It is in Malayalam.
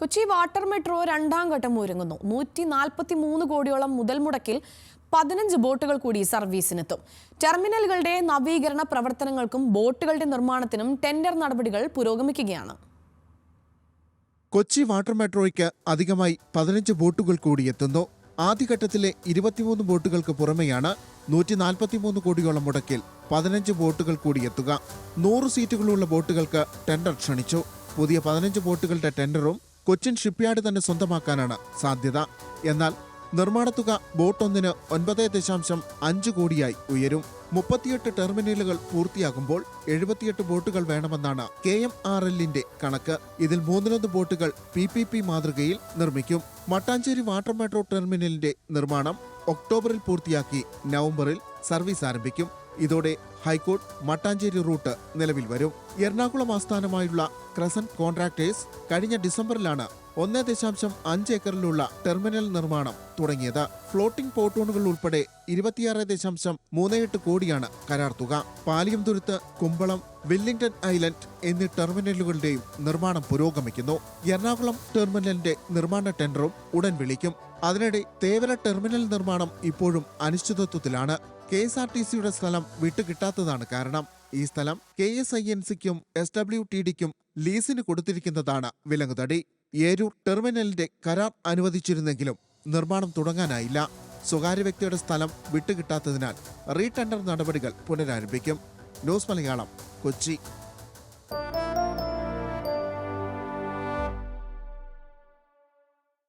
കൊച്ചി വാട്ടർ മെട്രോ രണ്ടാം ഘട്ടം ഒരുങ്ങുന്നു. നൂറ്റി നാൽപ്പത്തി മൂന്ന് കോടിയോളം മുതൽ മുടക്കിൽ പതിനഞ്ച് ബോട്ടുകൾ കൂടി സർവീസിനെത്തും. ടെർമിനലുകളുടെ നവീകരണ പ്രവർത്തനങ്ങൾക്കും ബോട്ടുകളുടെ നിർമ്മാണത്തിനും ടെൻഡർ നടപടികൾ പുരോഗമിക്കുകയാണ്. കൊച്ചി വാട്ടർ മെട്രോയ്ക്ക് അധികമായി പതിനഞ്ച് ബോട്ടുകൾ കൂടി എത്തുന്നു. ആദ്യഘട്ടത്തിലെ ഇരുപത്തിമൂന്ന് ബോട്ടുകൾക്ക് പുറമെയാണ് നൂറ്റി നാൽപ്പത്തിമൂന്ന് കോടിയോളം മുടക്കിൽ പതിനഞ്ച് ബോട്ടുകൾ കൂടി എത്തുക. നൂറ് സീറ്റുകളുള്ള ബോട്ടുകൾക്ക് ടെൻഡർ ക്ഷണിച്ചു. പുതിയ പതിനഞ്ച് ബോട്ടുകളുടെ ടെൻഡറും കൊച്ചിൻ ഷിപ്പ്യാർഡ് തന്നെ സ്വന്തമാക്കാനാണ് സാധ്യത. എന്നാൽ നിർമ്മാണത്തുക ബോട്ട് ഒന്നിന് ഒൻപത് ദശാംശം അഞ്ച് കോടിയായി ഉയരും. മുപ്പത്തിയെട്ട് ടെർമിനലുകൾ പൂർത്തിയാകുമ്പോൾ എഴുപത്തിയെട്ട് ബോട്ടുകൾ വേണമെന്നാണ് കെ എം ആർ എല്ലിന്റെ കണക്ക്. ഇതിൽ മൂന്നിലൊന്ന് ബോട്ടുകൾ പി പി പി മാതൃകയിൽ നിർമ്മിക്കും. മട്ടാഞ്ചേരി വാട്ടർ മെട്രോ ടെർമിനലിന്റെ നിർമ്മാണം ഒക്ടോബറിൽ പൂർത്തിയാക്കി നവംബറിൽ സർവീസ് ആരംഭിക്കും. ഇതോടെ ഹൈക്കോർട്ട് മട്ടാഞ്ചേരി റൂട്ട് നിലവിൽ വരും. എറണാകുളം ആസ്ഥാനമായുള്ള ക്രസന്റ് കോൺട്രാക്ടേഴ്സ് കഴിഞ്ഞ ഡിസംബറിലാണ് ഒന്ന് ദശാംശം അഞ്ച് ഏക്കറിലുള്ള ടെർമിനൽ നിർമ്മാണം തുടങ്ങിയത്. ഫ്ലോട്ടിംഗ് പോട്ടോണുകൾ ഉൾപ്പെടെ ഇരുപത്തിയാറ് ദശാംശം മൂന്ന് എട്ട് കോടിയാണ് കരാർ തുക. പാലിയം തുരുത്ത് കുമ്പളം വില്ലിംഗ്ടൺ ഐലൻഡ് എന്നീ ടെർമിനലുകളുടെയും നിർമ്മാണം പുരോഗമിക്കുന്നു. എറണാകുളം ടെർമിനലിന്റെ നിർമ്മാണ ടെൻഡറും ഉടൻ വിളിക്കും. അതിനിടെ തേവര ടെർമിനൽ നിർമ്മാണം ഇപ്പോഴും അനിശ്ചിതത്വത്തിലാണ്. കെ എസ് ആർ ടി സിയുടെ സ്ഥലം വിട്ടുകിട്ടാത്തതാണ് കാരണം. ഈ സ്ഥലം കെ എസ് ഐ എൻ സിക്കും എസ് ഡബ്ല്യു ടി ഡിക്കും ലീസിന് കൊടുത്തിരിക്കുന്നതാണ് വിലങ്ങുതടി. ഏരൂർ ടെർമിനലിന്റെ കരാർ അനുവദിച്ചിരുന്നെങ്കിലും നിർമ്മാണം തുടങ്ങാനായില്ല. സ്വകാര്യ വ്യക്തിയുടെ സ്ഥലം വിട്ടുകിട്ടാത്തതിനാൽ റീടെൻഡർ നടപടികൾ പുനരാരംഭിക്കും. ന്യൂസ് മലയാളം കൊച്ചി.